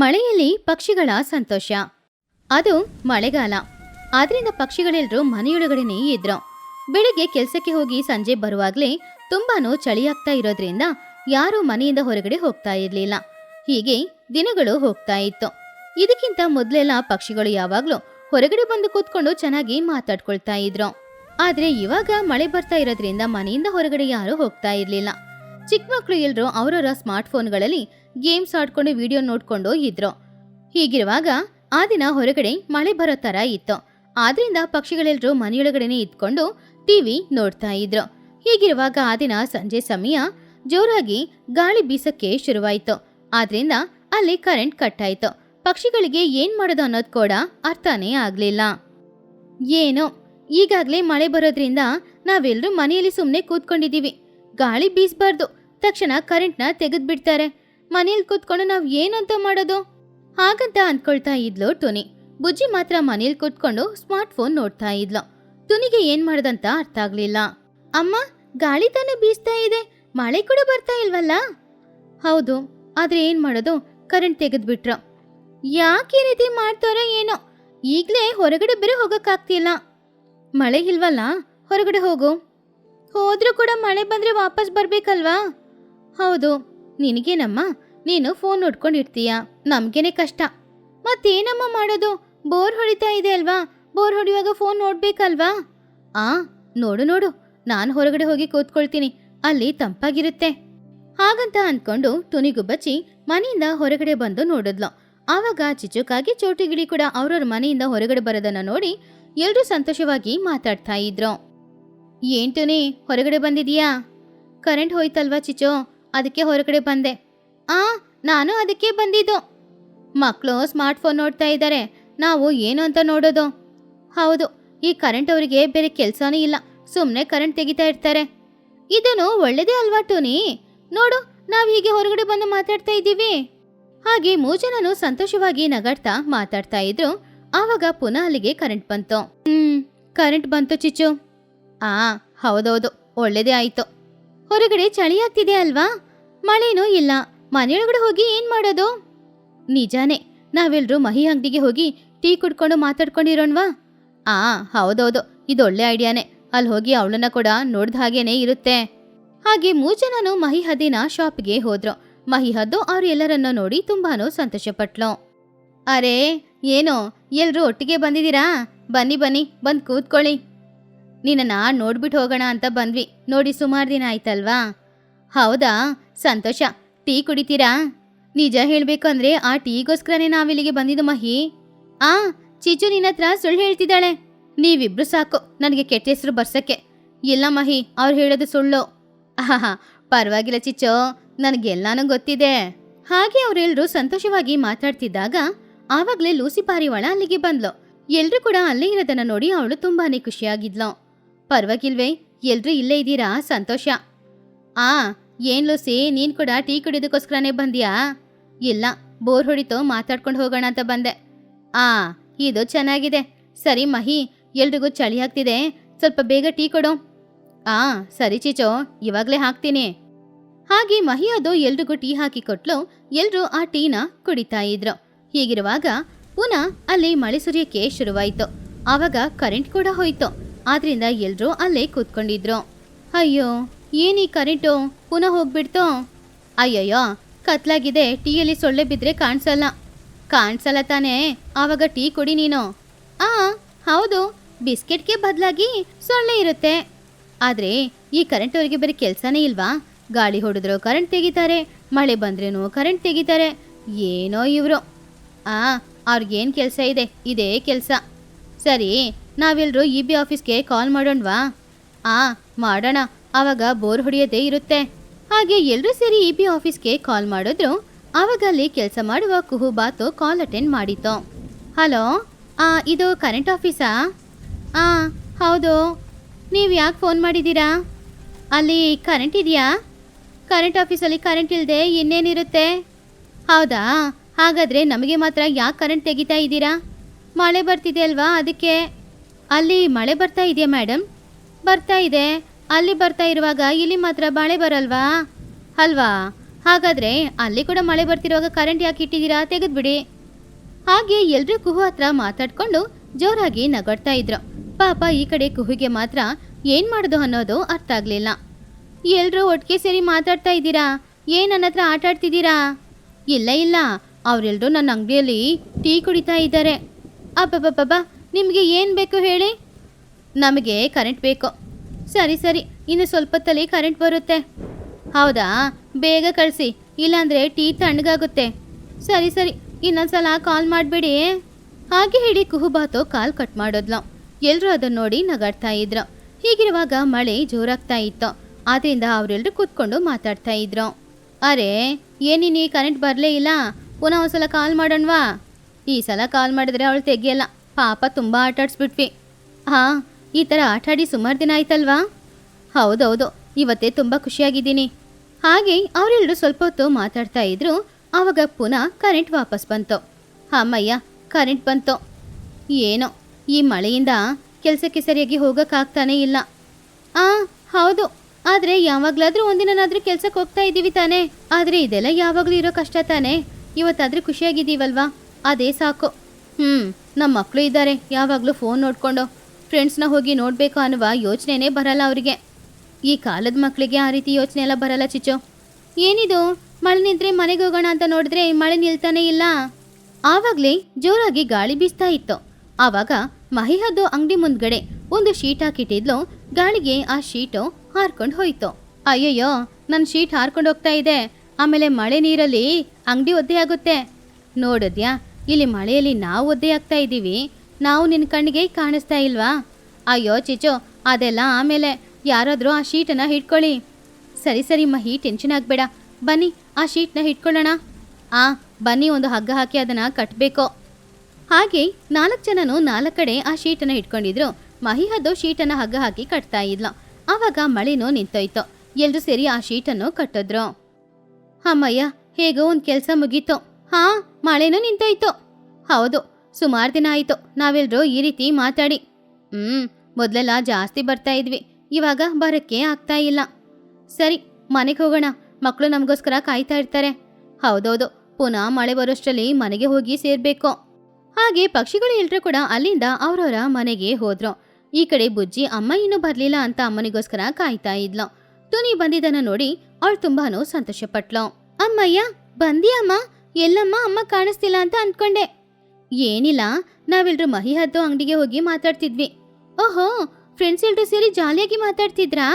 ಮಳೆಯಲ್ಲಿ ಪಕ್ಷಿಗಳ ಸಂತೋಷ. ಅದು ಮಳೆಗಾಲ. ಆದ್ರಿಂದ ಪಕ್ಷಿಗಳೆಲ್ಲರೂ ಮನೆಯೊಳಗಡೆನೇ ಇದ್ರು. ಬೆಳಿಗ್ಗೆ ಕೆಲಸಕ್ಕೆ ಹೋಗಿ ಸಂಜೆ ಬರುವಾಗ್ಲೇ ತುಂಬಾನು ಚಳಿಯಾಗ್ತಾ ಇರೋದ್ರಿಂದ ಯಾರೂ ಮನೆಯಿಂದ ಹೊರಗಡೆ ಹೋಗ್ತಾ ಇರ್ಲಿಲ್ಲ. ಹೀಗೆ ದಿನಗಳು ಹೋಗ್ತಾ ಇತ್ತು. ಇದಕ್ಕಿಂತ ಮೊದಲೆಲ್ಲ ಪಕ್ಷಿಗಳು ಯಾವಾಗ್ಲೂ ಹೊರಗಡೆ ಬಂದು ಕೂತ್ಕೊಂಡು ಚೆನ್ನಾಗಿ ಮಾತಾಡ್ಕೊಳ್ತಾ ಇದ್ರು. ಆದ್ರೆ ಇವಾಗ ಮಳೆ ಬರ್ತಾ ಇರೋದ್ರಿಂದ ಮನೆಯಿಂದ ಹೊರಗಡೆ ಯಾರು ಹೋಗ್ತಾ ಇರ್ಲಿಲ್ಲ. ಚಿಕ್ಕ ಮಕ್ಕಳು ಎಲ್ಲರೂ ಅವರವರ ಸ್ಮಾರ್ಟ್ ಫೋನ್ಗಳಲ್ಲಿ ಗೇಮ್ಸ್ ಆಡ್ಕೊಂಡು ವಿಡಿಯೋ ನೋಡ್ಕೊಂಡು ಇದ್ರು. ಹೀಗಿರುವಾಗ ಆ ದಿನ ಹೊರಗಡೆ ಮಳೆ ಬರೋ ಥರ ಇತ್ತು. ಆದ್ರಿಂದ ಪಕ್ಷಿಗಳೆಲ್ಲರೂ ಮನೆಯೊಳಗಡೆನೆ ಇದ್ಕೊಂಡು ಟಿವಿ ನೋಡ್ತಾ ಇದ್ರು. ಹೀಗಿರುವಾಗ ಆ ದಿನ ಸಂಜೆ ಸಮಯ ಜೋರಾಗಿ ಗಾಳಿ ಬೀಸಕ್ಕೆ ಶುರುವಾಯಿತು. ಆದ್ರಿಂದ ಅಲ್ಲಿ ಕರೆಂಟ್ ಕಟ್ ಆಯ್ತು ಪಕ್ಷಿಗಳಿಗೆ ಏನ್ ಮಾಡೋದು ಅನ್ನೋದು ಕೂಡ ಅರ್ಥನೇ ಆಗ್ಲಿಲ್ಲ. ಏನು? ಈಗಾಗ್ಲೇ ಮಳೆ ಬರೋದ್ರಿಂದ ನಾವೆಲ್ಲರೂ ಮನೆಯಲ್ಲಿ ಸುಮ್ಮನೆ ಕೂತ್ಕೊಂಡಿದೀವಿ ಗಾಳಿ ಬೀಸ್ಬಾರ್ದು. ತಕ್ಷಣ ಕರೆಂಟ್ನ ತೆಗೆದ್ಬಿಡ್ತಾರೆ. ಮನೇಲಿ ಕೂತ್ಕೊಂಡು ನಾವು ಏನಂತ ಮಾಡೋದು? ಹಾಗಂತ ಅಂದ್ಕೊಳ್ತಾ ಇದ್ಲು ಟುನಿ. ಬುಜ್ಜಿ ಮಾತ್ರ ಮನೇಲಿ ಕೂತ್ಕೊಂಡು ಸ್ಮಾರ್ಟ್ ಫೋನ್ ನೋಡ್ತಾ ಇದ್ಲು. ಟುನಿಗೆ ಏನ್ ಮಾಡೋದಂತ ಅರ್ಥ ಆಗ್ಲಿಲ್ಲ. ಅಮ್ಮ, ಗಾಳಿ ತಾನೇ ಬೀಸ್ತಾ ಇದೆ. ಮಳೆ ಕೂಡ ಬರ್ತಾ ಇಲ್ವಲ್ಲ? ಹೌದು, ಆದ್ರೆ ಏನ್ ಮಾಡೋದು? ಕರೆಂಟ್ ತೆಗೆದ್ಬಿಟ್ರು. ಯಾಕೆ ಈ ರೀತಿ ಮಾಡ್ತಾರೋ ಏನೋ? ಈಗ್ಲೇ ಹೊರಗಡೆ ಬೇರೆ ಹೋಗಕ್ಕಾಗ್ತಿಲ್ಲ ಮಳೆ ಇಲ್ವಲ್ಲ? ಹೊರಗಡೆ ಹೋಗು. ಹೋದ್ರೂ ಕೂಡ ಮಳೆ ಬಂದ್ರೆ ವಾಪಸ್ ಬರ್ಬೇಕಲ್ವಾ? ಹೌದು, ನಿನಗೇನಮ್ಮ? ನೀನು ಫೋನ್ ನೋಡ್ಕೊಂಡಿರ್ತೀಯ? ನಮ್ಗೇನೆ ಕಷ್ಟ. ಮತ್ತೇನಮ್ಮ ಮಾಡೋದು? ಬೋರ್ ಹೊಡಿತಾ ಇದೆ ಅಲ್ವಾ? ಬೋರ್ ಹೊಡೆಯುವಾಗ ಫೋನ್ ನೋಡ್ಬೇಕಲ್ವಾ? ಆ, ನೋಡು ನೋಡು. ನಾನು ಹೊರಗಡೆ ಹೋಗಿ ಕೂತ್ಕೊಳ್ತೀನಿ. ಅಲ್ಲಿ ತಂಪಾಗಿರುತ್ತೆ. ಹಾಗಂತ ಅನ್ಕೊಂಡು ಬಚ್ಚಿ ಮನೆಯಿಂದ ಹೊರಗಡೆ ಬಂದು ನೋಡಿದ್ಲು. ಆವಾಗ ಚಿಚುಕಾಗಿ ಚೋಟಿಗಿಳಿ ಕೂಡ ಅವ್ರವ್ರ ಮನೆಯಿಂದ ಹೊರಗಡೆ ಬರೋದನ್ನ ನೋಡಿ ಎಲ್ರೂ ಸಂತೋಷವಾಗಿ ಮಾತಾಡ್ತಾ ಇದ್ರು. ಏನ್ ತುನಿ, ಹೊರಗಡೆ ಬಂದಿದೀಯಾ? ಕರೆಂಟ್ ಹೋಯ್ತಲ್ವಾ ಚಿಚು ಅದಕ್ಕೆ ಹೊರಗಡೆ ಬಂದೆ. ಆ, ನಾನು ಅದಕ್ಕೆ ಬಂದಿದ್ದು. ಮಕ್ಕಳು ಸ್ಮಾರ್ಟ್ ಫೋನ್ ನೋಡ್ತಾ ಇದ್ದಾರೆ. ನಾವು ಏನು ಅಂತ ನೋಡೋದು? ಹೌದು, ಈ ಕರೆಂಟ್ ಅವರಿಗೆ ಬೇರೆ ಕೆಲಸನೇ ಇಲ್ಲ. ಸುಮ್ಮನೆ ಕರೆಂಟ್ ತೆಗಿತಾ ಇರ್ತಾರೆ. ಇದನ್ನು ಒಳ್ಳೇದೇ ಅಲ್ವಾ, ಟೂನಿ? ನೋಡು, ನಾವು ಹೀಗೆ ಹೊರಗಡೆ ಬಂದು ಮಾತಾಡ್ತಾ ಇದ್ದೀವಿ. ಹಾಗೆ ಮೂಜನನು ಸಂತೋಷವಾಗಿ ನಗಾಡ್ತಾ ಮಾತಾಡ್ತಾ ಇದ್ರು. ಆವಾಗ ಪುನಃ ಅಲ್ಲಿಗೆ ಕರೆಂಟ್ ಬಂತು. ಹ್ಮ್ ಕರೆಂಟ್ ಬಂತು ಚಿಚ್ಚು. ಆ, ಹೌದೌದು, ಒಳ್ಳೇದೇ ಆಯ್ತು. ಹೊರಗಡೆ ಚಳಿ ಆಗ್ತಿದೆ ಅಲ್ವಾ? ಮಳೆನೂ ಇಲ್ಲ. ಮನೆಯೊಳಗಡೆ ಹೋಗಿ ಏನ್ ಮಾಡೋದು? ನಿಜಾನೇ ನಾವೆಲ್ಲರೂ ಮಹಿ ಅಂಗಡಿಗೆ ಹೋಗಿ ಟೀ ಕುಡ್ಕೊಂಡು ಮಾತಾಡ್ಕೊಂಡಿರೋಣ್ವಾ? ಆ, ಹೌದೌದು, ಇದೊಳ್ಳೆ ಐಡಿಯಾನೇ. ಅಲ್ಲಿ ಹೋಗಿ ಅವಳನ್ನ ಕೂಡ ನೋಡ್ದ ಹಾಗೇನೆ ಇರುತ್ತೆ. ಹಾಗೆ ಮೂಜನನು ಮಹಿ ಹದಿನ ಶಾಪ್ಗೆ ಹೋದ್ರು. ಮಹಿ ಹದ್ದು ಅವ್ರು ಎಲ್ಲರನ್ನ ನೋಡಿ ತುಂಬಾನು ಸಂತೋಷಪಟ್ಲು. ಅರೆ, ಏನೋ ಎಲ್ಲರೂ ಒಟ್ಟಿಗೆ ಬಂದಿದ್ದೀರಾ? ಬನ್ನಿ ಬನ್ನಿ, ಬಂದು ಕೂತ್ಕೊಳ್ಳಿ. ನಿನ್ನನ್ನ ನೋಡ್ಬಿಟ್ಟು ಹೋಗೋಣ ಅಂತ ಬಂದ್ವಿ. ನೋಡಿ ಸುಮಾರು ದಿನ ಆಯ್ತಲ್ವಾ? ಹೌದಾ? ಸಂತೋಷ. ಟೀ ಕುಡಿತೀರಾ? ನಿಜ ಅಂದ್ರೆ ಆ ಟೀಗೋಸ್ಕರನೇ ನಾವಿಲ್ಲಿಗೆ ಬಂದಿದ್ದು ಮಹಿ. ಆ ಚೀಚು ನಿನ್ನ ಹತ್ರ ಸುಳ್ಳು ಹೇಳ್ತಿದ್ದಾಳೆ. ನೀವಿಬ್ರು ಸಾಕು ನನಗೆ ಕೆಟ್ಟ ಹೆಸರು ಬರ್ಸಕ್ಕೆ. ಇಲ್ಲ ಮಹಿ, ಅವ್ರು ಹೇಳೋದು ಸುಳ್ಳು. ಹಾ ಪರವಾಗಿಲ್ಲ ಚಿಚ್ಚೋ, ನನಗೆಲ್ಲಾನು ಗೊತ್ತಿದೆ. ಹಾಗೆ ಅವರೆಲ್ಲರೂ ಸಂತೋಷವಾಗಿ ಮಾತಾಡ್ತಿದ್ದಾಗ ಆವಾಗಲೇ ಲೂಸಿ ಪಾರಿವಾಳ ಅಲ್ಲಿಗೆ ಬಂದ್ಲು. ಎಲ್ರೂ ಕೂಡ ಅಲ್ಲೇ ಇರೋದನ್ನ ನೋಡಿ ಅವಳು ತುಂಬಾನೇ ಖುಷಿಯಾಗಿದ್ಲು. ಪರವಾಗಿಲ್ವೇ, ಎಲ್ರೂ ಇಲ್ಲೇ ಇದ್ದೀರಾ? ಸಂತೋಷ. ಆ ಏನ್ ಲೂಸಿ, ನೀನ್ ಕೂಡ ಟೀ ಕುಡಿಯೋದಕ್ಕೋಸ್ಕರನೇ ಬಂದ್ಯಾ? ಇಲ್ಲ, ಬೋರ್ ಹೊಡಿತು ಮಾತಾಡ್ಕೊಂಡು ಹೋಗೋಣ ಅಂತ ಬಂದೆ. ಆ, ಇದು ಚೆನ್ನಾಗಿದೆ. ಸರಿ ಮಹಿ, ಎಲ್ರಿಗೂ ಚಳಿ ಆಗ್ತಿದೆ. ಸ್ವಲ್ಪ ಬೇಗ ಟೀ ಕೊಡು. ಆ, ಸರಿ ಚೀಚೋ, ಇವಾಗ್ಲೇ ಹಾಕ್ತೀನಿ. ಹಾಗೆ ಮಹಿ ಅದು ಎಲ್ರಿಗೂ ಟೀ ಹಾಕಿ ಕೊಟ್ಲು. ಎಲ್ಲರೂ ಆ ಟೀನ ಕುಡಿತಾ ಇದ್ರು. ಹೀಗಿರುವಾಗ ಪುನಃ ಅಲ್ಲಿ ಮಳೆ ಸುರಿಯಕ್ಕೆ ಶುರುವಾಯಿತು. ಆವಾಗ ಕರೆಂಟ್ ಕೂಡ ಹೋಯ್ತು. ಆದ್ರಿಂದ ಎಲ್ಲರೂ ಅಲ್ಲೇ ಕೂತ್ಕೊಂಡಿದ್ರು. ಅಯ್ಯೋ, ಏನೀ ಕರೆಂಟು? ಪುನಃ ಹೋಗ್ಬಿಡ್ತು. ಅಯ್ಯಯ್ಯೋ, ಕತ್ಲಾಗಿದೆ, ಟೀಯಲ್ಲಿ ಸೊಳ್ಳೆ ಬಿದ್ದರೆ ಕಾಣಿಸಲ್ಲ. ಕಾಣಿಸಲ್ಲ ತಾನೇ, ಆವಾಗ ಟೀ ಕೊಡಿ ನೀನು. ಆ, ಹೌದು, ಬಿಸ್ಕೆಟ್ಗೆ ಬದಲಾಗಿ ಸೊಳ್ಳೆ ಇರುತ್ತೆ. ಆದರೆ, ಈ ಕರೆಂಟ್ ಅವರಿಗೆ ಬರೀ ಕೆಲಸನೇ ಇಲ್ವಾ? ಗಾಳಿ ಹೊಡೆದ್ರು ಕರೆಂಟ್ ತೆಗಿತಾರೆ, ಮಳೆ ಬಂದ್ರೂ ಕರೆಂಟ್ ತೆಗಿತಾರೆ. ಏನೋ ಇವರು. ಆ, ಅವ್ರಿಗೇನು ಕೆಲಸ ಇದೆ? ಇದೇ ಕೆಲಸ. ಸರಿ ನಾವೆಲ್ಲರೂ ಇ ಬಿ ಆಫೀಸ್ಗೆ ಕಾಲ್ ಮಾಡೋಣವಾ? ಆ, ಮಾಡೋಣ. ಆವಾಗ ಬೋರ್ ಹೊಡೆಯದೇ ಇರುತ್ತೆ. ಹಾಗೆ ಎಲ್ಲರೂ ಸೇರಿ ಇ ಬಿ ಆಫೀಸ್ಗೆ ಕಾಲ್ ಮಾಡಿದ್ರು. ಆವಾಗ ಅಲ್ಲಿ ಕೆಲಸ ಮಾಡುವ ಕುಹುಬಾತು ಕಾಲ್ ಅಟೆಂಡ್ ಮಾಡಿತ್ತು. ಹಲೋ ಇದು ಕರೆಂಟ್ ಆಫೀಸಾ? ಆ, ಹೌದು. ನೀವು ಯಾಕೆ ಫೋನ್ ಮಾಡಿದ್ದೀರಾ? ಅಲ್ಲಿ ಕರೆಂಟ್ ಇದೆಯಾ? ಕರೆಂಟ್ ಆಫೀಸಲ್ಲಿ ಕರೆಂಟ್ ಇಲ್ಲದೆ ಇನ್ನೇನಿರುತ್ತೆ? ಹೌದಾ? ಹಾಗಾದರೆ ನಮಗೆ ಮಾತ್ರ ಯಾಕೆ ಕರೆಂಟ್ ತೆಗಿತಾ ಇದ್ದೀರಾ? ಮಳೆ ಬರ್ತಿದೆ ಅಲ್ವಾ ಅದಕ್ಕೆ? ಅಲ್ಲಿ ಮಳೆ ಬರ್ತಾ ಇದೆಯಾ ಮೇಡಮ್ ಬರ್ತಾ ಇದೆ. ಅಲ್ಲಿ ಬರ್ತಾ ಇರುವಾಗ ಇಲ್ಲಿ ಮಾತ್ರ ಮಳೆ ಬರಲ್ವಾ? ಅಲ್ವಾ? ಹಾಗಾದರೆ ಅಲ್ಲಿ ಕೂಡ ಮಳೆ ಬರ್ತಿರುವಾಗ ಕರೆಂಟ್ ಯಾಕೆ ಇಟ್ಟಿದ್ದೀರಾ? ತೆಗೆದ್ಬಿಡಿ. ಹಾಗೆ ಎಲ್ಲರೂ ಕುಹು ಹತ್ರ ಮಾತಾಡ್ಕೊಂಡು ಜೋರಾಗಿ ನಗಾಡ್ತಾ ಇದ್ರು. ಪಾಪ ಈ ಕಡೆ ಕುಹುಗೆ ಮಾತ್ರ ಏನು ಮಾಡೋದು ಅನ್ನೋದು ಅರ್ಥ ಆಗಲಿಲ್ಲ. ಎಲ್ಲರೂ ಒಟ್ಟಿಗೆ ಸೇರಿ ಮಾತಾಡ್ತಾ ಇದ್ದೀರಾ? ಏನು ನನ್ನ ಹತ್ರ ಆಟ ಆಡ್ತಿದ್ದೀರಾ? ಇಲ್ಲ ಇಲ್ಲ. ಅವರೆಲ್ಲರೂ ನನ್ನ ಅಂಗಡಿಯಲ್ಲಿ ಟೀ ಕುಡಿತಾ ಇದ್ದಾರೆ. ಅಬ್ಬಬ್ಬಬ್ಬ ನಿಮಗೆ ಏನು ಬೇಕು ಹೇಳಿ? ನಮಗೆ ಕರೆಂಟ್ ಬೇಕು. ಸರಿ ಸರಿ. ಇನ್ನು ಸ್ವಲ್ಪ ಹೊತ್ತಲ್ಲಿ ಕರೆಂಟ್ ಬರುತ್ತೆ. ಹೌದಾ? ಬೇಗ ಕಳಿಸಿ. ಇಲ್ಲಾಂದರೆ ಟೀ ತಣ್ಣಗಾಗುತ್ತೆ. ಸರಿ ಸರಿ. ಇನ್ನೊಂದ್ಸಲ ಕಾಲ್ ಮಾಡಬೇಡಿ. ಹಾಗೆ ಹೇಳಿ ಕುಹುಬಾತು ಕಾಲ್ ಕಟ್ ಮಾಡೋದ್ಲು. ಎಲ್ಲರೂ ಅದನ್ನು ನೋಡಿ ನಗಾಡ್ತಾ ಇದ್ರು. ಹೀಗಿರುವಾಗ ಮಳೆ ಜೋರಾಗ್ತಾ ಇತ್ತು. ಆದ್ರಿಂದ ಅವರೆಲ್ಲರೂ ಕೂತ್ಕೊಂಡು ಮಾತಾಡ್ತಾ ಇದ್ರು. ಅರೆ, ಏನಿನಿ ಕರೆಂಟ್ ಬರಲೇ ಇಲ್ಲ? ಪುನಃ ಒಂದ್ಸಲ ಕಾಲ್ ಮಾಡೋಣವಾ? ಈ ಸಲ ಕಾಲ್ ಮಾಡಿದ್ರೆ ಅವಳು ತೆಗಿಯಲ್ಲ. ಪಾಪ ತುಂಬ ಆಟಾಡ್ಸ್ಬಿಟ್ವಿ. ಹಾಂ ಈ ಥರ ಆಟಾಡಿ ಸುಮಾರು ದಿನ ಆಯ್ತಲ್ವಾ? ಹೌದೌದು ಇವತ್ತೇ ತುಂಬ ಖುಷಿಯಾಗಿದ್ದೀನಿ. ಹಾಗೆ ಅವರೆಲ್ಲರೂ ಸ್ವಲ್ಪ ಹೊತ್ತು ಮಾತಾಡ್ತಾ ಇದ್ರು, ಆವಾಗ ಪುನಃ ಕರೆಂಟ್ ವಾಪಸ್ ಬಂತು. ಅಮ್ಮಯ್ಯ ಕರೆಂಟ್ ಬಂತು. ಏನೋ, ಈ ಮಳೆಯಿಂದ ಕೆಲಸಕ್ಕೆ ಸರಿಯಾಗಿ ಹೋಗೋಕ್ಕಾಗ್ತಾನೇ ಇಲ್ಲ. ಆ, ಹೌದು, ಆದರೆ ಯಾವಾಗಲಾದರೂ ಒಂದಿನಾದರೂ ಕೆಲಸಕ್ಕೆ ಹೋಗ್ತಾ ಇದ್ದೀವಿ ತಾನೇ. ಆದರೆ ಇದೆಲ್ಲ ಯಾವಾಗಲೂ ಇರೋ ಕಷ್ಟ ತಾನೇ. ಇವತ್ತಾದರೂ ಖುಷಿಯಾಗಿದ್ದೀವಲ್ವಾ? ಅದೇ ಸಾಕು. ಹ್ಞೂ ನಮ್ಮ ಮಕ್ಕಳು ಇದ್ದಾರೆ, ಯಾವಾಗಲೂ ಫೋನ್ ನೋಡಿಕೊಂಡು. ಫ್ರೆಂಡ್ಸ್ನ ಹೋಗಿ ನೋಡಬೇಕು ಅನ್ನುವ ಯೋಚನೆನೇ ಬರಲ್ಲ ಅವರಿಗೆ. ಈ ಕಾಲದ ಮಕ್ಕಳಿಗೆ ಆ ರೀತಿ ಯೋಚನೆ ಎಲ್ಲ ಬರಲ್ಲ ಚಿಚ್ಚು. ಏನಿದು? ಮಳೆ ನಿಂತರೆ ಮನೆಗೆ ಹೋಗೋಣ ಅಂತ ನೋಡಿದ್ರೆ ಮಳೆ ನಿಲ್ತಾನೇ ಇಲ್ಲ. ಆವಾಗಲೇ ಜೋರಾಗಿ ಗಾಳಿ ಬೀಸ್ತಾ ಇತ್ತು. ಆವಾಗ ಮಹಿಹದ್ದು ಅಂಗಡಿ ಮುಂದ್ಗಡೆ ಒಂದು ಶೀಟ್ ಹಾಕಿಟ್ಟಿದ್ಲು. ಗಾಳಿಗೆ ಆ ಶೀಟು ಹಾರ್ಕೊಂಡು ಹೋಯ್ತು. ಅಯ್ಯಯ್ಯೋ ನನ್ನ ಶೀಟ್ ಹಾರ್ಕೊಂಡು ಹೋಗ್ತಾ ಇದೆ. ಆಮೇಲೆ ಮಳೆ ನೀರಲ್ಲಿ ಅಂಗಡಿ ಒದ್ದೆ ಆಗುತ್ತೆ. ನೋಡಿದ್ಯಾ, ಇಲ್ಲಿ ಮಳೆಯಲ್ಲಿ ನಾವು ಒದ್ದೆ ಆಗ್ತಾ ಇದ್ದೀವಿ. ನಾವು ನಿನ್ನ ಕಣ್ಣಿಗೆ ಕಾಣಿಸ್ತಾ ಇಲ್ವಾ? ಅಯ್ಯೋ ಚಿಚೋ ಅದೆಲ್ಲ ಆಮೇಲೆ. ಯಾರಾದರೂ ಆ ಶೀಟನ್ನು ಹಿಡ್ಕೊಳ್ಳಿ. ಸರಿ ಸರಿ, ಮಹಿ, ಟೆನ್ಷನ್ ಆಗಬೇಡ. ಬನ್ನಿ, ಆ ಶೀಟ್ನ ಹಿಡ್ಕೊಳ್ಳೋಣ. ಆ, ಬನ್ನಿ, ಒಂದು ಹಗ್ಗ ಹಾಕಿ ಅದನ್ನು ಕಟ್ಟಬೇಕು ಹಾಗೆ ನಾಲ್ಕು ಜನನು ನಾಲ್ಕು ಕಡೆ ಆ ಶೀಟನ್ನು ಮಹಿ ಹದ್ದು ಶೀಟನ್ನು ಹಗ್ಗ ಹಾಕಿ ಕಟ್ತಾ ಇದ್ಲು. ಆವಾಗ ಮಳೆನೂ ನಿಂತೋಯ್ತು. ಎಲ್ಲರೂ ಸೇರಿ ಆ ಶೀಟನ್ನು ಕಟ್ಟಿದ್ರು. ಅಮ್ಮಯ್ಯ, ಹೇಗೋ ಒಂದು ಕೆಲಸ ಮುಗೀತು. ಹಾ, ಮಳೆನೂ ನಿಂತೋಯ್ತು. ಹೌದು ಸುಮಾರು ದಿನ ಆಯಿತು ನಾವೆಲ್ಲರೂ ಈ ರೀತಿ ಮಾತಾಡಿ. ಹ್ಮ್, ಮೊದಲೆಲ್ಲ ಜಾಸ್ತಿ ಬರ್ತಾ ಇದ್ವಿ, ಇವಾಗ ಬರೋಕ್ಕೆ ಆಗ್ತಾ ಇಲ್ಲ. ಸರಿ, ಮನೆಗೆ ಹೋಗೋಣ ಮಕ್ಕಳು ನಮಗೋಸ್ಕರ ಕಾಯ್ತಾ ಇರ್ತಾರೆ. ಹೌದೌದು, ಪುನಃ ಮಳೆ ಬರೋಷ್ಟರಲ್ಲಿ ಮನೆಗೆ ಹೋಗಿ ಸೇರ್ಬೇಕು. ಹಾಗೆ ಪಕ್ಷಿಗಳು ಎಲ್ಲರೂ ಕೂಡ ಅಲ್ಲಿಂದ ಅವರವರ ಮನೆಗೆ ಹೋದ್ರು. ಈ ಕಡೆ ಬುಜ್ಜಿ ಅಮ್ಮ ಇನ್ನೂ ಬರ್ಲಿಲ್ಲ ಅಂತ ಅಮ್ಮನಿಗೋಸ್ಕರ ಕಾಯ್ತಾ ಇದ್ಲು. ತುನಿ ಬಂದಿದ್ದನ್ನ ನೋಡಿ ಅವಳು ತುಂಬಾನು ಸಂತೋಷಪಟ್ಲು. ಅಮ್ಮಯ್ಯ ಬಂದಿ ಅಮ್ಮ? ಎಲ್ಲಮ್ಮ ಅಮ್ಮ ಕಾಣಿಸ್ತಿಲ್ಲ ಅಂತ ಅನ್ಕೊಂಡೆ. ಏನಿಲ್ಲ ನಾವೆಲ್ಲರೂ ಮಹಿ ಹದ್ದು ಅಂಗಡಿಗೆ ಹೋಗಿ ಮಾತಾಡ್ತಿದ್ವಿ. ಓಹೋ ಫ್ರೆಂಡ್ಸ್ ಎಲ್ಲರೂ ಸೇರಿ ಜಾಲಿಯಾಗಿ ಮಾತಾಡ್ತಿದ್ರಾ?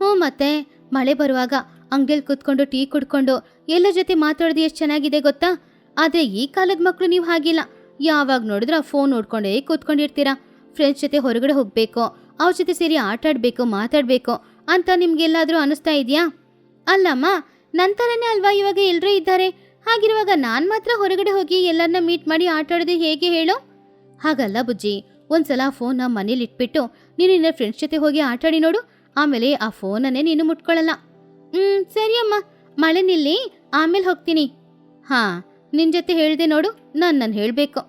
ಹ್ಞೂ ಮತ್ತೆ, ಮಳೆ ಬರುವಾಗ ಅಂಗಡಿಯಲ್ಲಿ ಕೂತ್ಕೊಂಡು ಟೀ ಕುಡ್ಕೊಂಡು ಎಲ್ಲ ಜೊತೆ ಮಾತಾಡೋದು ಎಷ್ಟು ಚೆನ್ನಾಗಿದೆ ಗೊತ್ತಾ? ಆದರೆ ಈ ಕಾಲದ ಮಕ್ಕಳು ನೀವು ಹಾಗಿಲ್ಲ. ಯಾವಾಗ ನೋಡಿದ್ರೆ ಫೋನ್ ನೋಡ್ಕೊಂಡೇ ಕೂತ್ಕೊಂಡಿರ್ತೀರಾ? ಫ್ರೆಂಡ್ಸ್ ಜೊತೆ ಹೊರಗಡೆ ಹೋಗಬೇಕು, ಅವ್ರ ಜೊತೆ ಸೇರಿ ಆಟ ಆಡಬೇಕು, ಮಾತಾಡಬೇಕು ಅಂತ ನಿಮ್ಗೆಲ್ಲಾದರೂ ಅನ್ನಿಸ್ತಾ ಇದೆಯಾ? ಅಲ್ಲಮ್ಮ ನಂತರನೇ ಅಲ್ವಾ ಇವಾಗ ಎಲ್ಲರೂ ಇದ್ದಾರೆ? ಹಾಗಿರುವಾಗ ನಾನು ಮಾತ್ರ ಹೊರಗಡೆ ಹೋಗಿ ಎಲ್ಲರನ್ನ ಮೀಟ್ ಮಾಡಿ ಆಟ ಆಡೋದು ಹೇಗೆ ಹೇಳು? ಹಾಗಲ್ಲ ಬುಜ್ಜಿ. ಒಂದ್ಸಲ ಫೋನ್ನ ಮನೇಲಿ ಇಟ್ಬಿಟ್ಟು ನೀನು ನಿನ್ನ ಫ್ರೆಂಡ್ಸ್ ಜೊತೆ ಹೋಗಿ ಆಟಾಡಿ ನೋಡು. ಆಮೇಲೆ ಆ ಫೋನನ್ನೇ ನೀನು ಮುಟ್ಕೊಳ್ಳಲ್ಲ ಹ್ಮ್, ಸರಿ ಅಮ್ಮ. ಮಳೆ ನಿಲ್ಲಿ, ಆಮೇಲೆ ಹೋಗ್ತೀನಿ. ಹಾ ನಿನ್ನ ಜೊತೆ ಹೇಳಿದೆ ನೋಡು. ನಾನು ನಾನು ಹೇಳಬೇಕು.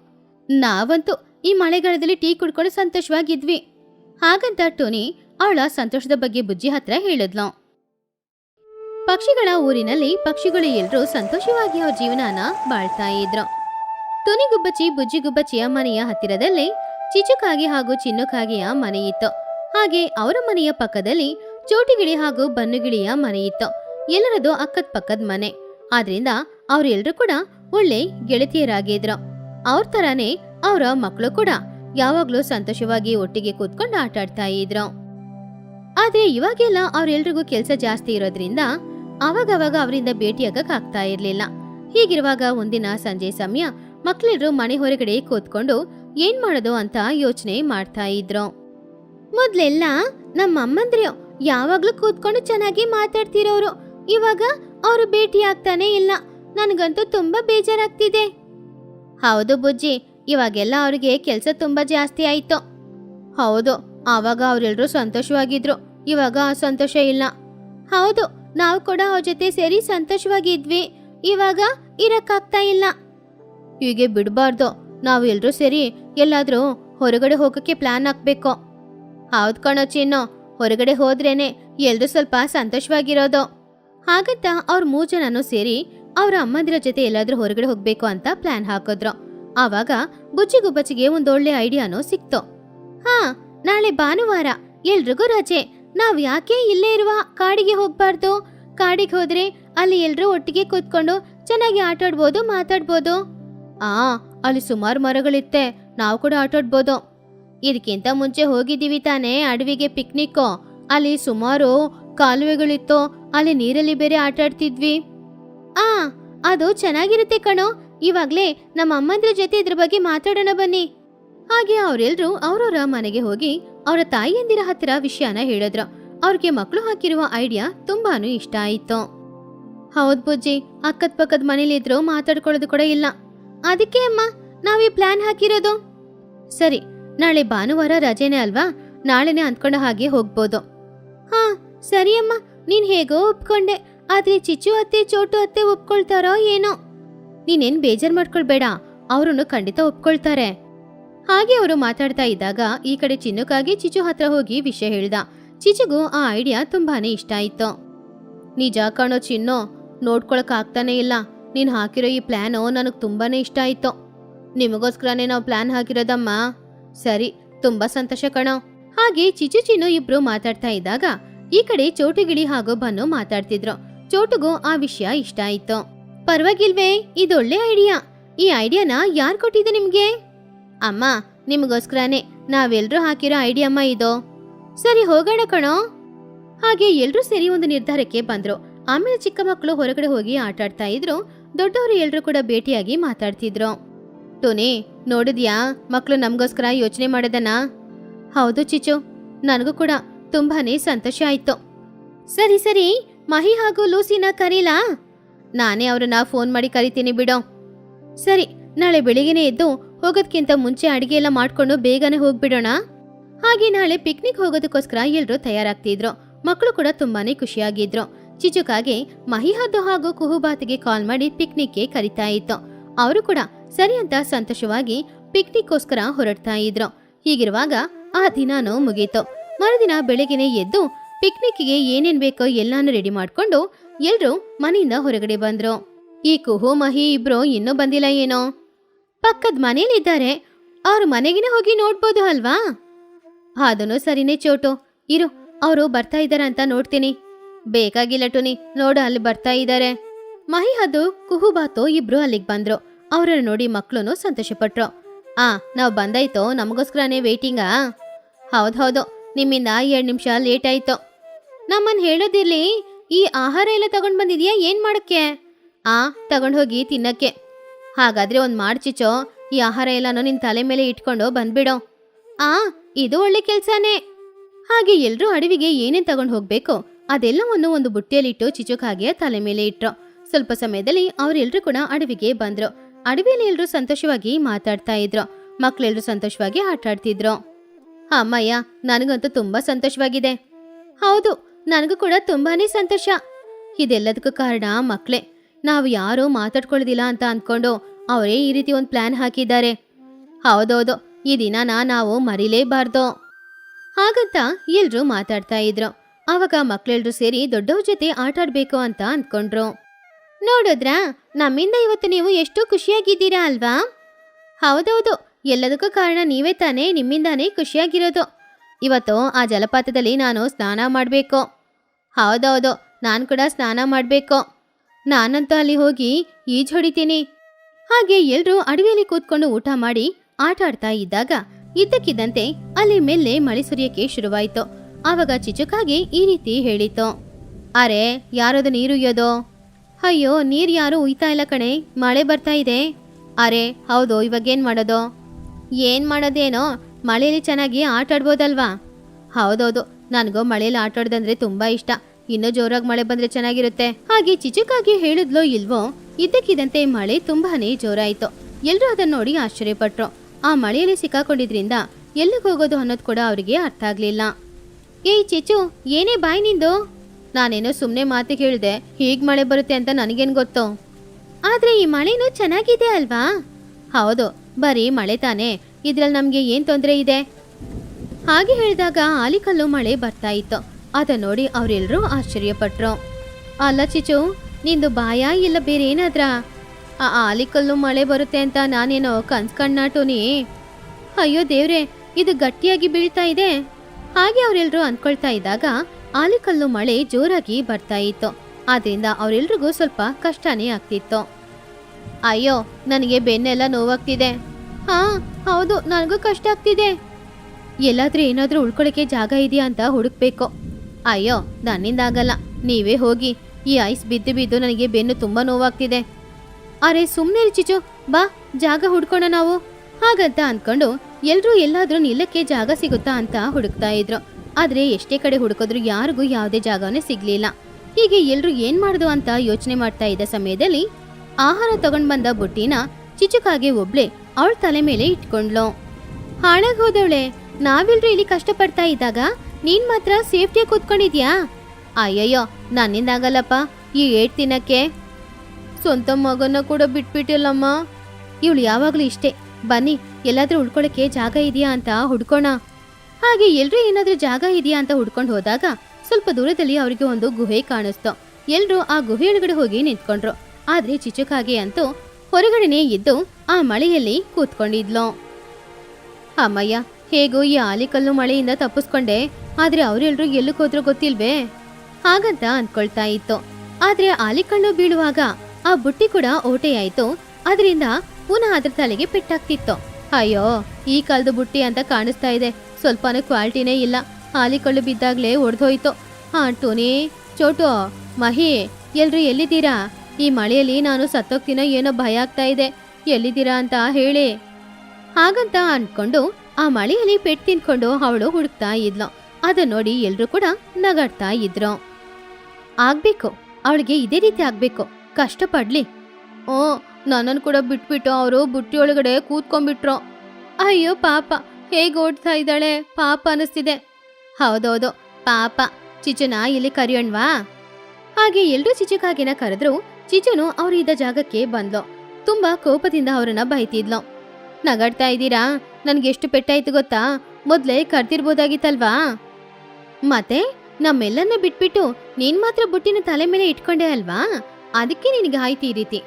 ನಾವಂತೂ ಈ ಮಳೆಗಾಲದಲ್ಲಿ ಟೀ ಕುಡ್ಕೊಂಡು ಸಂತೋಷವಾಗಿದ್ವಿ. ಹಾಗಂತ ಟೋನಿ ಅವಳ ಸಂತೋಷದ ಬಗ್ಗೆ ಬುಜ್ಜಿ ಹತ್ರ ಹೇಳಿದ್ಲು. ಪಕ್ಷಿಗಳ ಊರಿನಲ್ಲಿ ಪಕ್ಷಿಗಳು ಎಲ್ಲರೂ ಸಂತೋಷವಾಗಿ ಅವ್ರ ಜೀವನಾನ ಬಾಳ್ತಾ ಇದ್ರು. ತುನಿಗುಬ್ಬಚ್ಚಿ, ಬುಜ್ಜಿಗುಬ್ಬಚ್ಚಿಯ ಮನೆಯ ಹತ್ತಿರದಲ್ಲಿ ಚಿಚುಕಾಗಿ ಹಾಗೂ ಚಿನ್ನುಕಾಗಿಯ ಮನೆಯಿತ್ತು ಹಾಗೆ ಅವರ ಮನೆಯ ಪಕ್ಕದಲ್ಲಿ ಚೋಟಿಗಿಳಿ ಹಾಗೂ ಬನ್ನುಗಿಳಿಯ ಮನೆಯಿತ್ತು ಎಲ್ಲರದು ಅಕ್ಕದ ಪಕ್ಕದ ಮನೆ. ಆದ್ರಿಂದ ಅವರೆಲ್ಲರೂ ಕೂಡ ಒಳ್ಳೆ ಗೆಳತಿಯರಾಗಿದ್ರು. ಅವ್ರ ತರಾನೇ ಅವರ ಮಕ್ಕಳು ಕೂಡ ಯಾವಾಗ್ಲೂ ಸಂತೋಷವಾಗಿ ಒಟ್ಟಿಗೆ ಕೂತ್ಕೊಂಡು ಆಟ ಆಡ್ತಾ ಇದ್ರು. ಆದ್ರೆ ಇವಾಗೆಲ್ಲ ಅವ್ರೆಲ್ರಿಗೂ ಕೆಲಸ ಜಾಸ್ತಿ ಇರೋದ್ರಿಂದ ಅವಾಗವಾಗ ಅವರಿಂದ ಭೇಟಿಯಾಗಕ್ ಆಗ್ತಾ ಇರ್ಲಿಲ್ಲ. ಹೀಗಿರುವಾಗ ಒಂದಿನ ಸಂಜೆ ಸಮಯ ಮಕ್ಳಿರು ಮನೆ ಹೊರಗಡೆ ಕೂತ್ಕೊಂಡು ಏನ್ ಮಾಡೋದು ಅಂತ ಯೋಚನೆ ಮಾಡ್ತಾ ಇದ್ರು. ಮೊದ್ಲೆಲ್ಲ ನಮ್ಮ ಅಮ್ಮಂದ್ರೆ ಯಾವಾಗ್ಲೂ ಕೂತ್ಕೊಂಡು ಚೆನ್ನಾಗಿ ಮಾತಾಡ್ತಿರೋರು. ಇವಾಗ ಅವರು ಭೇಟಿ ಆಗ್ತಾನೆ ಇಲ್ಲ. ನನಗಂತೂ ತುಂಬಾ ಬೇಜಾರಾಗ್ತಿದೆ. ಹೌದು ಬುಜ್ಜಿ, ಇವಾಗೆಲ್ಲ ಅವ್ರಿಗೆ ಕೆಲಸ ತುಂಬಾ ಜಾಸ್ತಿ ಆಯ್ತು. ಹೌದು, ಆವಾಗ ಅವರೆಲ್ಲರೂ ಸಂತೋಷವಾಗಿದ್ರು. ಇವಾಗ ಸಂತೋಷ ಇಲ್ಲ. ಹೌದು ನಾವು ಕೂಡ ಅವ್ರ ಜೊತೆ ಸೇರಿ ಸಂತೋಷವಾಗಿದ್ವಿ. ಇವಾಗ ಇರಕ್ಕಾಗ್ತಾ ಇಲ್ಲ. ಹೀಗೆ ಬಿಡಬಾರ್ದು. ನಾವು ಎಲ್ಲರೂ ಸೇರಿ ಎಲ್ಲಾದ್ರೂ ಹೊರಗಡೆ ಹೋಗಕ್ಕೆ ಪ್ಲಾನ್ ಹಾಕ್ಬೇಕು. ಹೌದ್ ಕಣೋ ಚಿನ್ನು. ಹೊರಗಡೆ ಹೋದ್ರೇನೆ ಎಲ್ಲರೂ ಸ್ವಲ್ಪ ಸಂತೋಷವಾಗಿರೋದು. ಹಾಗಂತ ಅವ್ರ ಮೂರು ಜನನೂ ಸೇರಿ ಅವ್ರ ಅಮ್ಮಂದಿರ ಜೊತೆ ಎಲ್ಲಾದ್ರೂ ಹೊರಗಡೆ ಹೋಗ್ಬೇಕು ಅಂತ ಪ್ಲಾನ್ ಹಾಕಿದ್ರು. ಆವಾಗ ಬುಜ್ಜಿಗುಬ್ಬಚ್ಚಿಗೆ ಒಂದೊಳ್ಳೆ ಐಡಿಯಾನು ಸಿಕ್ತು. ಹಾ, ನಾಳೆ ಭಾನುವಾರ ಎಲ್ರಿಗೂ ರಜೆ. ನಾವ್ ಯಾಕೆ ಇಲ್ಲೇ ಇರುವ ಕಾಡಿಗೆ ಹೋಗ್ಬಾರ್ದು? ಕಾಡಿಗೆ ಹೋದ್ರೆ ಅಲ್ಲಿ ಎಲ್ಲರೂ ಒಟ್ಟಿಗೆ ಕೂತ್ಕೊಂಡು ಚೆನ್ನಾಗಿ ಆಟಾಡ್ಬೋದು, ಮಾತಾಡ್ಬೋದು. ಆ, ಅಲ್ಲಿ ಸುಮಾರು ಮರಗಳಿತ್ತೆ. ನಾವು ಕೂಡ ಆಟಾಡ್ಬೋದು. ಇದಕ್ಕಿಂತ ಮುಂಚೆ ಹೋಗಿದ್ದೀವಿ ತಾನೇ ಅಡವಿಗೆ ಪಿಕ್ನಿಕ್ಕು. ಅಲ್ಲಿ ಸುಮಾರು ಕಾಲುವೆಗಳಿತ್ತು. ಅಲ್ಲಿ ನೀರಲ್ಲಿ ಬೇರೆ ಆಟಾಡ್ತಿದ್ವಿ. ಆ, ಅದು ಚೆನ್ನಾಗಿರುತ್ತೆ ಕಣೋ. ಇವಾಗ್ಲೇ ನಮ್ಮ ಅಮ್ಮಂದ್ರ ಜೊತೆ ಇದ್ರ ಬಗ್ಗೆ ಮಾತಾಡೋಣ ಬನ್ನಿ. ಹಾಗೆ ಅವರೆಲ್ಲರೂ ಅವರವರ ಮನೆಗೆ ಹೋಗಿ ಅವರ ತಾಯಿಯಂದಿರ ಹತ್ತಿರ ವಿಷಯನ ಹೇಳಿದ್ರು. ಅವ್ರಿಗೆ ಮಕ್ಕಳು ಹಾಕಿರುವ ಐಡಿಯಾ ತುಂಬಾನು ಇಷ್ಟ ಆಯಿತು. ಹೌದ್ ಬುಜ್ಜಿ ಅಕ್ಕದ ಪಕ್ಕದ ಮನೇಲಿದ್ರು ಮಾತಾಡ್ಕೊಳ್ಳೋದು ಕೂಡ ಇಲ್ಲ. ಅದಕ್ಕೆ ಅಮ್ಮ, ನಾವೀ ಪ್ಲಾನ್ ಹಾಕಿರೋದು? ಸರಿ, ನಾಳೆ ಭಾನುವಾರ ರಜೆನೇ ಅಲ್ವಾ? ನಾಳೆನೆ ಅಂದ್ಕೊಂಡ ಹಾಗೆ ಹೋಗ್ಬೋದು. ಹಾ, ಸರಿ ಅಮ್ಮ, ನೀನ್ ಹೇಗೋ ಒಪ್ಕೊಂಡೆ. ಆದ್ರೆ ಚಿಚ್ಚು ಅತ್ತೆ, ಚೋಟು ಅತ್ತೆ ಒಪ್ಕೊಳ್ತಾರೋ ಏನೋ? ನೀನೇನ್ ಬೇಜಾರ್ ಮಾಡ್ಕೊಳ್ಬೇಡ ಅವ್ರನ್ನು ಖಂಡಿತ ಒಪ್ಕೊಳ್ತಾರೆ. ಹಾಗೆ ಅವರು ಮಾತಾಡ್ತಾ ಇದ್ದಾಗ ಈ ಕಡೆ ಚಿನ್ನುಕಾಗಿ ಚಿಚು ಹತ್ರ ಹೋಗಿ ವಿಷಯ ಹೇಳ್ದ. ಚಿಚುಗೂ ಆ ಐಡಿಯಾ ತುಂಬಾನೇ ಇಷ್ಟ ಆಯ್ತು. ನಿಜ ಕಾಣೋ ಚಿನ್ನು, ನೋಡ್ಕೊಳಕ್ ಆಗ್ತಾನೆ ಇಲ್ಲ. ನೀನ್ ಹಾಕಿರೋ ಈ ಪ್ಲಾನು ನನಗ್ ತುಂಬಾನೇ ಇಷ್ಟ ಆಯ್ತು. ನಿಮಗೋಸ್ಕರನೇ ನಾವು ಪ್ಲಾನ್ ಹಾಕಿರೋದಮ್ಮ. ಸರಿ, ತುಂಬಾ ಸಂತೋಷ ಕಣೋ. ಹಾಗೆ ಚಿಚು ಚಿನ್ನು ಇಬ್ರು ಮಾತಾಡ್ತಾ ಇದ್ದಾಗ ಈ ಕಡೆ ಚೋಟುಗಿಳಿ ಹಾಗೂ ಬನ್ನು ಮಾತಾಡ್ತಿದ್ರು. ಚೋಟುಗೂ ಆ ವಿಷಯ ಇಷ್ಟ ಆಯ್ತು. ಪರವಾಗಿಲ್ವೇ, ಇದೊಳ್ಳೆ ಐಡಿಯಾ. ಈ ಐಡಿಯಾನ ಯಾರ್ ಕೊಟ್ಟಿದ್ದು ನಿಮ್ಗೆ? ಅಮ್ಮ, ನಿಮಗೋಸ್ಕರನೇ ನಾವೆಲ್ರೂ ಹಾಕಿರೋ ಐಡಿಯಾ ಅಮ್ಮ ಇದು. ಸರಿ, ಹೋಗೋಣ ಕಣೋ. ಹಾಗೆ ಎಲ್ರೂ ಸೇರಿ ಒಂದು ನಿರ್ಧಾರಕ್ಕೆ ಬಂದ್ರು. ಆಮೇಲೆ ಚಿಕ್ಕ ಮಕ್ಕಳು ಹೊರಗಡೆ ಹೋಗಿ ಆಟಾಡ್ತಾ ಇದ್ರು. ದೊಡ್ಡವರು ಎಲ್ರೂ ಕೂಡ ಭೇಟಿಯಾಗಿ ಮಾತಾಡ್ತಿದ್ರು. ಟೋನಿ ನೋಡಿದ್ಯಾ? ಮಕ್ಕಳು ನಮಗೋಸ್ಕರ ಯೋಚನೆ ಮಾಡೋದನ್ನ? ಹೌದು ಚಿಚು ನನಗೂ ಕೂಡ ತುಂಬಾನೇ ಸಂತೋಷ ಆಯ್ತು. ಸರಿ ಸರಿ, ಮಹಿ ಹಾಗೂ ಲೂಸಿನ ಕರೀಲಾ? ನಾನೇ ಅವ್ರನ್ನ ಫೋನ್ ಮಾಡಿ ಕರಿತೀನಿ ಬಿಡೋ. ಸರಿ, ನಾಳೆ ಬೆಳಿಗ್ಗೆನೆ ಎದ್ದು ಹೋಗೋದ್ಕಿಂತ ಮುಂಚೆ ಅಡಿಗೆ ಎಲ್ಲ ಮಾಡ್ಕೊಂಡು ಬೇಗನೆ ಹೋಗ್ಬಿಡೋಣ. ಹಾಗೆ ನಾಳೆ ಪಿಕ್ನಿಕ್ ಹೋಗೋದಕ್ಕೋಸ್ಕರ ಎಲ್ರೂ ತಯಾರಾಗ್ತಿದ್ರು. ಮಕ್ಕಳು ಕೂಡ ತುಂಬಾನೇ ಖುಷಿಯಾಗಿದ್ರು. ಚಿಚುಕಾಗೆ ಮಹಿಹದ್ದು ಹಾಗೂ ಕುಹುಬಾತಿಗೆ ಕಾಲ್ ಮಾಡಿ ಪಿಕ್ನಿಕ್ಗೆ ಕರಿತಾ ಇತ್ತು. ಅವರು ಕೂಡ ಸರಿ ಅಂತ ಸಂತೋಷವಾಗಿ ಪಿಕ್ನಿಕ್ಗೋಸ್ಕರ ಹೊರಡ್ತಾ ಇದ್ರು. ಹೀಗಿರುವಾಗ ಆ ದಿನಾನು ಮುಗೀತು. ಮರುದಿನ ಬೆಳಗ್ಗೆನೆ ಎದ್ದು ಪಿಕ್ನಿಕ್ಗೆ ಏನೇನ್ ಬೇಕೋ ಎಲ್ಲಾನು ರೆಡಿ ಮಾಡ್ಕೊಂಡು ಎಲ್ರೂ ಮನೆಯಿಂದ ಹೊರಗಡೆ ಬಂದ್ರು. ಈ ಕುಹು ಮಹಿ ಇಬ್ರು ಇನ್ನೂ ಬಂದಿಲ್ಲ ಏನೋ? ಪಕ್ಕದ ಮನೇಲಿದ್ದಾರೆ. ಅವ್ರ ಮನೆಗಿನ ಹೋಗಿ ನೋಡ್ಬೋದು ಅಲ್ವಾ? ಅದನ್ನು ಸರಿನೇ ಚೋಟು. ಇರು, ಅವರು ಬರ್ತಾ ಇದ್ದಾರೆ ಅಂತ ನೋಡ್ತೀನಿ. ಬೇಕಾಗಿಲ್ಲ ಟುನಿ, ನೋಡು ಅಲ್ಲಿ ಬರ್ತಾ ಇದ್ದಾರೆ ಮಹಿ ಅದು ಕುಹುಬಾತು ಇಬ್ರು ಅಲ್ಲಿಗೆ ಬಂದ್ರು. ಅವರನ್ನ ನೋಡಿ ಮಕ್ಳು ಸಂತೋಷಪಟ್ರು. ಆ, ನಾವು ಬಂದಾಯ್ತು, ನಮಗೋಸ್ಕರನೇ ವೇಟಿಂಗಾ ಹೌದು ಹೌದು, ನಿಮ್ಮಿಂದ ಎರಡು ನಿಮಿಷ ಲೇಟ್ ಆಯ್ತು ನಮ್ಮನ್ ಹೇಳೋದಿರ್ಲಿ, ಈ ಆಹಾರ ಎಲ್ಲ ತಗೊಂಡ್ ಬಂದಿದ್ಯಾ, ಏನ್ ಮಾಡಕ್ಕೆ? ಆ, ತಗೊಂಡ್ ಹೋಗಿ ತಿನ್ನಕ್ಕೆ. ಹಾಗಾದ್ರೆ ಒಂದ್ ಮಾಡ್ಚಿಚೋ ಈ ಆಹಾರ ಎಲ್ಲಾನು ನಿನ್ ತಲೆ ಮೇಲೆ ಇಟ್ಕೊಂಡು ಬಂದ್ಬಿಡೋ. ಆ, ಇದು ಒಳ್ಳೆ ಕೆಲಸನೇ. ಹಾಗೆ ಎಲ್ಲರೂ ಅಡವಿಗೆ ಏನೇನ್ ತಗೊಂಡ್ ಹೋಗ್ಬೇಕು ಅದೆಲ್ಲವನ್ನು ಒಂದು ಬುಟ್ಟಿಯಲ್ಲಿಟ್ಟು ಚಿಚುಕಾಗೆ ತಲೆ ಮೇಲೆ ಇಟ್ರು. ಸ್ವಲ್ಪ ಸಮಯದಲ್ಲಿ ಅವರೆಲ್ಲರೂ ಕೂಡ ಅಡವಿಗೆ ಬಂದ್ರು. ಅಡವಿಯಲ್ಲಿ ಎಲ್ಲರೂ ಸಂತೋಷವಾಗಿ ಮಾತಾಡ್ತಾ ಇದ್ರು. ಮಕ್ಕಳೆಲ್ಲರೂ ಸಂತೋಷವಾಗಿ ಆಟ ಆಡ್ತಿದ್ರು ಅಮ್ಮಯ್ಯ, ನನಗಂತೂ ತುಂಬಾ ಸಂತೋಷವಾಗಿದೆ. ಹೌದು, ನನಗೂ ಕೂಡ ತುಂಬಾನೇ ಸಂತೋಷ. ಇದೆಲ್ಲದಕ್ಕೂ ಕಾರಣ ಮಕ್ಳೇ. ನಾವು ಯಾರೂ ಮಾತಾಡ್ಕೊಳ್ಳೋದಿಲ್ಲ ಅಂತ ಅಂದ್ಕೊಂಡು ಅವರೇ ಈ ರೀತಿ ಒಂದು ಪ್ಲಾನ್ ಹಾಕಿದ್ದಾರೆ. ಹೌದೌದು, ಈ ದಿನನ ನಾವು ಮರಿಲೇಬಾರ್ದು. ಹಾಗಂತ ಎಲ್ರೂ ಮಾತಾಡ್ತಾ ಇದ್ರು. ಆವಾಗ ಮಕ್ಕಳೆಲ್ಲರೂ ಸೇರಿ ದೊಡ್ಡವ್ರ ಜೊತೆ ಆಟ ಆಡ್ಬೇಕು ಅಂತ ಅಂದ್ಕೊಂಡ್ರು. ನೋಡಿದ್ರಾ, ನಮ್ಮಿಂದ ಇವತ್ತು ನೀವು ಎಷ್ಟು ಖುಷಿಯಾಗಿದ್ದೀರಾ ಅಲ್ವಾ? ಹೌದೌದು, ಎಲ್ಲದಕ್ಕೂ ಕಾರಣ ನೀವೇ ತಾನೇ, ನಿಮ್ಮಿಂದಾನೇ ಖುಷಿಯಾಗಿರೋದು. ಇವತ್ತು ಆ ಜಲಪಾತದಲ್ಲಿ ನಾನು ಸ್ನಾನ ಮಾಡಬೇಕು. ಹೌದೌದು, ನಾನು ಕೂಡ ಸ್ನಾನ ಮಾಡಬೇಕು. ನಾನಂತೂ ಅಲ್ಲಿ ಹೋಗಿ ಈಜು ಹೊಡಿತೀನಿ. ಹಾಗೆ ಎಲ್ರೂ ಅಡವಿಯಲ್ಲಿ ಕೂತ್ಕೊಂಡು ಊಟ ಮಾಡಿ ಆಟ ಆಡ್ತಾ ಇದ್ದಾಗ ಇದ್ದಕ್ಕಿದ್ದಂತೆ ಅಲ್ಲಿ ಮೆಲ್ಲೆ ಮಳೆ ಸುರಿಯಕ್ಕೆ ಶುರುವಾಯಿತು. ಆವಾಗ ಚಿಚುಕಾಗಿ ಈ ರೀತಿ ಹೇಳಿತು. ಅರೆ, ಯಾರದು ನೀರು ಉಯ್ಯೋದೋ ಅಯ್ಯೋ, ನೀರ್ ಯಾರು ಉಯ್ತಾ ಇಲ್ಲ ಕಣೆ. ಮಳೆ ಬರ್ತಾ ಇದೆ. ಅರೆ, ಹೌದು ಇವಾಗೇನ್ ಮಾಡೋದು? ಏನ್ ಮಾಡೋದೇನೋ, ಮಳೆಯಲ್ಲಿ ಚೆನ್ನಾಗಿ ಆಟ ಆಡ್ಬೋದಲ್ವಾ ಹೌದೌದು, ನನಗೂ ಮಳೆಯಲ್ಲಿ ಆಟ ಆಡೋದಂದ್ರೆ ತುಂಬಾ ಇಷ್ಟ. ಇನ್ನೂ ಜೋರಾಗಿ ಮಳೆ ಬಂದ್ರೆ ಚೆನ್ನಾಗಿರುತ್ತೆ. ಹಾಗೆ ಚಿಚುಕಾಗಿ ಹೇಳಿದ್ಲೋ ಇಲ್ವೋ, ಇದ್ದಕ್ಕಿದ್ದಂತೆ ಮಳೆ ತುಂಬಾನೇ ಜೋರಾಯಿತು. ಎಲ್ಲರೂ ಅದನ್ನ ನೋಡಿ ಆಶ್ಚರ್ಯಪಟ್ರು. ಆ ಮಳೆಯಲ್ಲಿ ಸಿಕ್ಕಾಕೊಂಡಿದ್ರಿಂದ ಎಲ್ಲಿಗೆ ಹೋಗೋದು ಅನ್ನೋದು ಕೂಡ ಅವರಿಗೆ ಅರ್ಥ ಆಗ್ಲಿಲ್ಲ. ಏಯ್ ಚಿಚು, ಏನೇ ಬಾಯ್ ನಿಂದು? ನಾನೇನೋ ಸುಮ್ಮನೆ ಮಾತು ಹೇಳಿದೆ, ಹೀಗ್ ಮಳೆ ಬರುತ್ತೆ ಅಂತ ನನಗೇನು ಗೊತ್ತು? ಆದ್ರೆ ಈ ಮಳೆನೂ ಚೆನ್ನಾಗಿದೆ ಅಲ್ವಾ? ಹೌದು, ಬರೀ ಮಳೆ ತಾನೇ. ಇದ್ರಲ್ಲಿ ನಮಗೆ ಏನು ತೊಂದರೆ ಇದೆ? ಹಾಗೆ ಹೇಳಿದಾಗ ಆಲಿಕಲ್ಲು ಮಳೆ ಬರ್ತಾ ಇತ್ತು. ಅದನ್ನ ನೋಡಿ ಅವರೆಲ್ಲರೂ ಆಶ್ಚರ್ಯಪಟ್ರು. ಅಲ್ಲ ಚಿಚು ನಿಂದು ಬಾಯ ಇಲ್ಲ ಬೇರೆ ಏನಾದ್ರ ಆ ಆಲಿಕಲ್ಲು ಮಳೆ ಬರುತ್ತೆ ಅಂತ ನಾನೇನೋ ಕನ್ಸ್ ಕಣ್ಣಾಟೋನಿ. ಅಯ್ಯೋ ದೇವ್ರೆ, ಇದು ಗಟ್ಟಿಯಾಗಿ ಬೀಳ್ತಾ ಇದೆ. ಹಾಗೆ ಅವರೆಲ್ಲರೂ ಅನ್ಕೊಳ್ತಾ ಇದ್ದಾಗ ಆಲಿಕಲ್ಲು ಮಳೆ ಜೋರಾಗಿ ಬರ್ತಾ ಇತ್ತು. ಆದ್ರಿಂದ ಅವರೆಲ್ರಿಗೂ ಸ್ವಲ್ಪ ಕಷ್ಟನೇ ಆಗ್ತಿತ್ತು. ಅಯ್ಯೋ, ನನಗೆ ಬೆನ್ನೆಲ್ಲ ನೋವಾಗ್ತಿದೆ. ಹಾ, ಹೌದು, ನನಗೂ ಕಷ್ಟ ಆಗ್ತಿದೆ. ಎಲ್ಲಾದ್ರೂ ಏನಾದ್ರೂ ಉಳ್ಕೊಳಕ್ಕೆ ಜಾಗ ಇದೆಯಾ ಅಂತ ಹುಡುಕ್ಬೇಕು. ಅಯ್ಯೋ ನನ್ನಿಂದ ಆಗಲ್ಲ ನೀವೇ ಹೋಗಿ. ಈ ಐಸ್ ಬಿದ್ದು ಬಿದ್ದು ನನಗೆ ಬೆನ್ನು ತುಂಬಾ ನೋವಾಗ್ತಿದೆ. ಅರೆ ಸುಮ್ಮನೆ ಚಿಚು. ಬಾ, ಜಾಗ ಹುಡ್ಕೋಣ ನಾವು. ಹಾಗಂತ ಅನ್ಕೊಂಡು ಎಲ್ರೂ ಎಲ್ಲಾದ್ರೂ ನಿಲ್ಲಕ್ಕೆ ಜಾಗ ಸಿಗುತ್ತಾ ಅಂತ ಹುಡುಕ್ತಾ ಇದ್ರು. ಆದ್ರೆ ಎಷ್ಟೇ ಕಡೆ ಹುಡುಕಿದ್ರು ಯಾರಿಗೂ ಯಾವುದೇ ಜಾಗವನ್ನೇ ಸಿಗ್ಲಿಲ್ಲ. ಹೀಗೆ ಎಲ್ರೂ ಏನ್ ಮಾಡುದು ಅಂತ ಯೋಚನೆ ಮಾಡ್ತಾ ಇದ್ದ ಸಮಯದಲ್ಲಿ ಆಹಾರ ತಗೊಂಡ್ ಬಂದ ಬುಟ್ಟಿನ ಚಿಚುಕಾಗೆ ಒಬ್ಳೆ ಅವಳ ತಲೆ ಮೇಲೆ ಇಟ್ಕೊಂಡ್ಲು ಹಾಳಾಗ್ ಹೋದವಳೆ, ನಾವೆಲ್ರು ಇಲ್ಲಿ ಕಷ್ಟಪಡ್ತಾ ಇದ್ದಾಗ ನೀನ್ ಮಾತ್ರ ಸೇಫ್ಟಿಯಾಗಿ ಕೂತ್ಕೊಂಡಿದ್ಯಾ? ಅಯ್ಯಯ್ಯೋ ನನ್ನಿಂದ ಆಗಲ್ಲಪ್ಪ ಈ ಏಟ್ ತಿನ್ನಕ್ಕೆ ಸ್ವಂತ ಮಗನ ಕೂಡ ಬಿಟ್ಬಿಟ್ಟಿಲ್ಲಮ್ಮ. ಇವಳು ಯಾವಾಗ್ಲೂ ಇಷ್ಟೇ. ಬನ್ನಿ, ಎಲ್ಲಾದ್ರೂ ಉಳ್ಕೊಳಕ್ಕೆ ಜಾಗ ಇದೆಯಾ ಅಂತ ಹುಡ್ಕೋಣ. ಹಾಗೆ ಎಲ್ರೂ ಏನಾದ್ರೂ ಜಾಗ ಇದೆಯಾ ಅಂತ ಹುಡ್ಕೊಂಡು ಹೋದಾಗ ಸ್ವಲ್ಪ ದೂರದಲ್ಲಿ ಅವರಿಗೆ ಒಂದು ಗುಹೆ ಕಾಣಿಸ್ತು. ಎಲ್ರೂ ಆ ಗುಹೆ ಒಳಗಡೆ ಹೋಗಿ ನಿಂತ್ಕೊಂಡ್ರು. ಆದ್ರೆ ಚಿಚುಕಾಗೆ ಅಂತೂ ಹೊರಗಡೆನೆ ಇದ್ದು ಆ ಮಳೆಯಲ್ಲಿ ಕೂತ್ಕೊಂಡಿದ್ಲು. ಅಮ್ಮಯ್ಯ, ಹೇಗೋ ಈ ಆಲಿಕಲ್ಲು ಮಳೆಯಿಂದ ತಪ್ಪಿಸ್ಕೊಂಡೆ. ಆದ್ರೆ ಅವರೆಲ್ಲರೂ ಎಲ್ಲಕ್ಕೆ ಹೋದ್ರೂ ಗೊತ್ತಿಲ್ವೇ? ಹಾಗಂತ ಅಂದ್ಕೊಳ್ತಾ ಇತ್ತು. ಆದ್ರೆ ಆಲಿಕಣ್ಣು ಬೀಳುವಾಗ ಆ ಬುಟ್ಟಿ ಕೂಡ ಓಟೆಯಾಯ್ತು. ಅದರಿಂದ ಪುನಃ ಅದ್ರ ತಲೆಗೆ ಪೆಟ್ಟಾಗ್ತಿತ್ತು. ಅಯ್ಯೋ, ಈ ಕಾಲದ ಬುಟ್ಟಿ ಅಂತ ಕಾಣಿಸ್ತಾ ಇದೆ. ಸ್ವಲ್ಪನೂ ಕ್ವಾಲಿಟಿನೇ ಇಲ್ಲ. ಆಲಿಕಲ್ಲು ಬಿದ್ದಾಗ್ಲೇ ಒಡೆದೋಯ್ತು. ಹಾ ಟೋನಿ ಚೋಟು, ಮಹಿ, ಎಲ್ರು ಎಲ್ಲಿದ್ದೀರಾ? ಈ ಮಳೆಯಲ್ಲಿ ನಾನು ಸತ್ತೋಗ್ತೀನೋ ಏನೋ ಭಯ ಆಗ್ತಾ ಇದೆ. ಎಲ್ಲಿದ್ದೀರಾ ಅಂತ ಹೇಳಿ. ಹಾಗಂತ ಅನ್ಕೊಂಡು ಆ ಮಳೆಯಲ್ಲಿ ಪೆಟ್ಟು ತಿನ್ಕೊಂಡು ಅವಳು ಹುಡುಕ್ತಾ ಇದ್ಲು. ಅದನ್ನ ನೋಡಿ ಎಲ್ರು ಕೂಡ ನಗಾಡ್ತಾ ಇದ್ರು. ಆಗ್ಬೇಕು, ಅವಳಿಗೆ ಇದೇ ರೀತಿ ಆಗ್ಬೇಕು. ಕಷ್ಟ ಪಡ್ಲಿ ಓ ನನ್ನನ್ನು ಕೂಡ ಬಿಟ್ಬಿಟ್ಟು ಅವರು ಬುಟ್ಟಿ ಒಳಗಡೆ ಕೂತ್ಕೊಂಡ್ಬಿಟ್ರು. ಅಯ್ಯೋ, ಪಾಪ. ಹೇಗೆ ಓಡ್ತಾ ಇದ್ದಾಳೆ? ಪಾಪ ಅನಿಸ್ತಿದೆ. ಹೌದೌದು, ಪಾಪ. ಚಿಚನ ಇಲ್ಲಿ ಕರಿಯೋಣ್ವಾ? ಹಾಗೆ ಎಲ್ರೂ ಚಿಚುಕಾಗಿನ ಕರೆದ್ರು. ಚಿಚನು ಅವ್ರು ಇದ್ದ ಜಾಗಕ್ಕೆ ಬಂದ್ಲು. ತುಂಬಾ ಕೋಪದಿಂದ ಅವರನ್ನ ಬೈತಿದ್ಲು. ನಗಾಡ್ತಾ ಇದ್ದೀರಾ? ನನ್ಗೆ ಎಷ್ಟು ಪೆಟ್ಟಾಯ್ತು ಗೊತ್ತಾ? ಮೊದ್ಲೇ ಕರ್ದಿರ್ಬೋದಾಗಿತ್ತಲ್ವಾ? ಮತ್ತೆ ನಮ್ಮೆಲ್ಲನ್ನ ಬಿಟ್ಬಿಟ್ಟು ನೀನ್ ಮಾತ್ರ ಬುಟ್ಟಿನ ತಲೆ ಮೇಲೆ ಇಟ್ಕೊಂಡೆ ಅಲ್ವಾ? ಅದಕ್ಕೆ ನಿನಗೆ ಆಯ್ತು ಈ ರೀತಿ.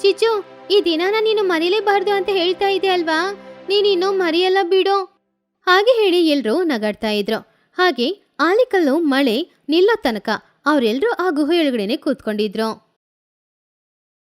ಚಿಚು ಈ ದಿನಾನ ನೀನು ಮರೀಲೇಬಾರ್ದು ಅಂತ ಹೇಳ್ತಾ ಇದೆ ಅಲ್ವಾ? ನೀನಿನ್ನೂ ಮರೆಯಲ್ಲ ಬಿಡೋ. ಹಾಗೆ ಹೇಳಿ ಎಲ್ರೂ ನಗಾಡ್ತಾ ಇದ್ರು. ಹಾಗೆ ಆಲಿಕಲ್ಲು ಮಳೆ ನಿಲ್ಲೋ ತನಕ ಅವರೆಲ್ಲರೂ ಆ ಗುಹೆ ಒಳಗಡೆನೆ ಕೂತ್ಕೊಂಡಿದ್ರು.